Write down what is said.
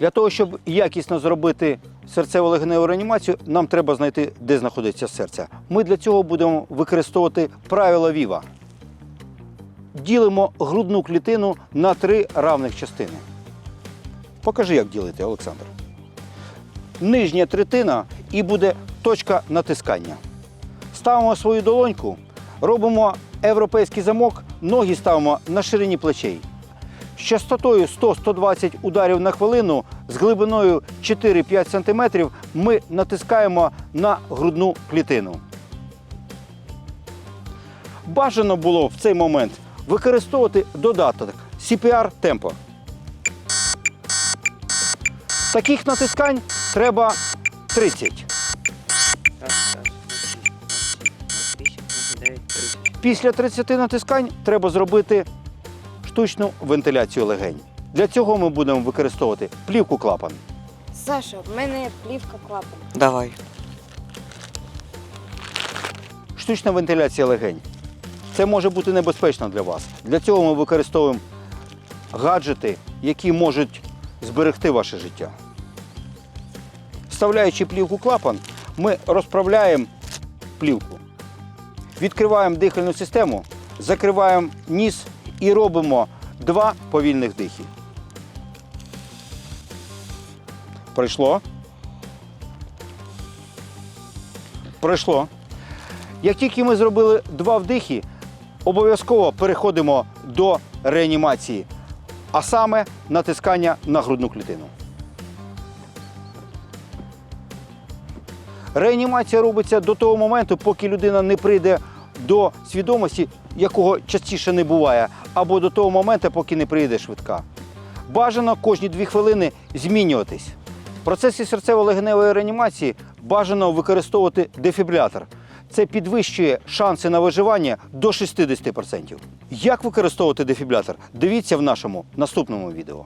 Для того, щоб якісно зробити серцево-легеневу реанімацію, нам треба знайти, де знаходиться серце. Ми для цього будемо використовувати правила Віва. Ділимо грудну клітину на три равних частини. Покажи, як ділити, Олександр. Нижня третина і буде точка натискання. Ставимо свою долоньку, робимо європейський замок, ноги ставимо на ширині плечей. З частотою 100-120 ударів на хвилину з глибиною 4-5 см ми натискаємо на грудну клітину. Бажано було в цей момент використовувати додаток CPR Tempo. Таких натискань треба 30. Раз, раз, два, шість, два, сім, два, вісім, два, дев'ять, тридцять. Після 30 натискань треба зробити штучну вентиляцію легень. Для цього ми будемо використовувати плівку клапан. Саша, в мене плівка клапан. Давай. Штучна вентиляція легень. Це може бути небезпечно для вас. Для цього ми використовуємо гаджети, які можуть зберегти ваше життя. Вставляючи плівку клапан, ми розправляємо плівку, відкриваємо дихальну систему, закриваємо ніс і робимо два повільних дихи. Пройшло. Пройшло. Як тільки ми зробили два вдихи, обов'язково переходимо до реанімації, а саме натискання на грудну клітину. Реанімація робиться до того моменту, поки людина не прийде до свідомості, якого частіше не буває, або до того моменту, поки не прийде швидка. Бажано кожні дві хвилини змінюватись. Процесі серцево-легеневої реанімації бажано використовувати дефібрилятор. Це підвищує шанси на виживання до 60%. Як використовувати дефібрилятор? Дивіться в нашому наступному відео.